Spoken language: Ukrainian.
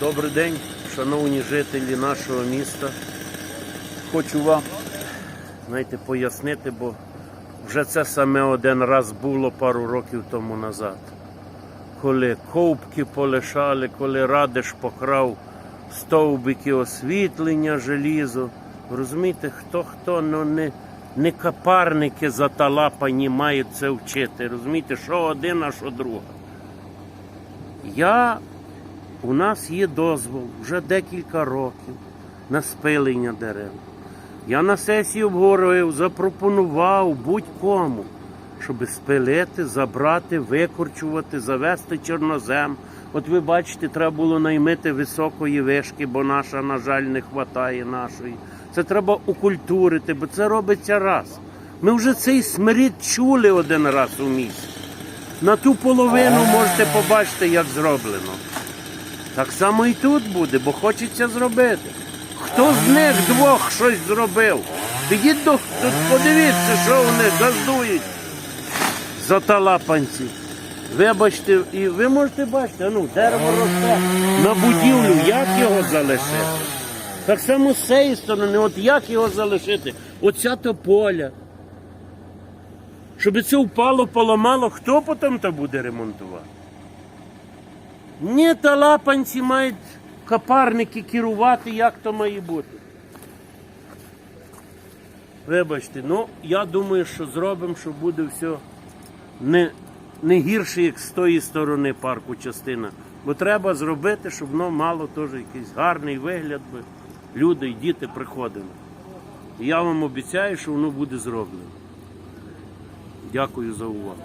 Добрий день, шановні жителі нашого міста. Хочу вам знаєте, пояснити, бо вже це саме один раз було пару років тому назад. Коли ковбки полишали, коли радиш покрав стовбики освітлення, желізо. Розумієте, хто хто, ну не, не капарники заталапані мають це вчити. Розумієте, що один, а що друга. Я у нас є дозвол вже декілька років на спилення дерев. Я на сесії обговорив, запропонував будь-кому, щоб спилити, забрати, викорчувати, завести чорнозем. От ви бачите, треба було наймити високої вишки, бо наша, на жаль, не вистачає нашої. Це треба укультурити, бо це робиться раз. Ми вже цей смирід чули один раз у місті. На ту половину можете побачити, як зроблено. Так само і тут буде, бо хочеться зробити. Хто з них двох щось зробив? Підіть до тут подивіться, що вони газдують за талапанці. Вибачте, і ви можете бачити, ну, дерево росте на будівлю, як його залишити? Так само з цієї сторони, от як його залишити? Оця тополя. Щоб це впало, поламало, хто потім то буде ремонтувати? Ні, та лапанці мають капарники керувати, як то має бути. Вибачте, ну я думаю, що зробимо, що буде все не, не гірше, як з тої сторони парку частина. Бо треба зробити, щоб воно мало теж якийсь гарний вигляд, би люди і діти приходили. Я вам обіцяю, що воно буде зроблено. Дякую за увагу.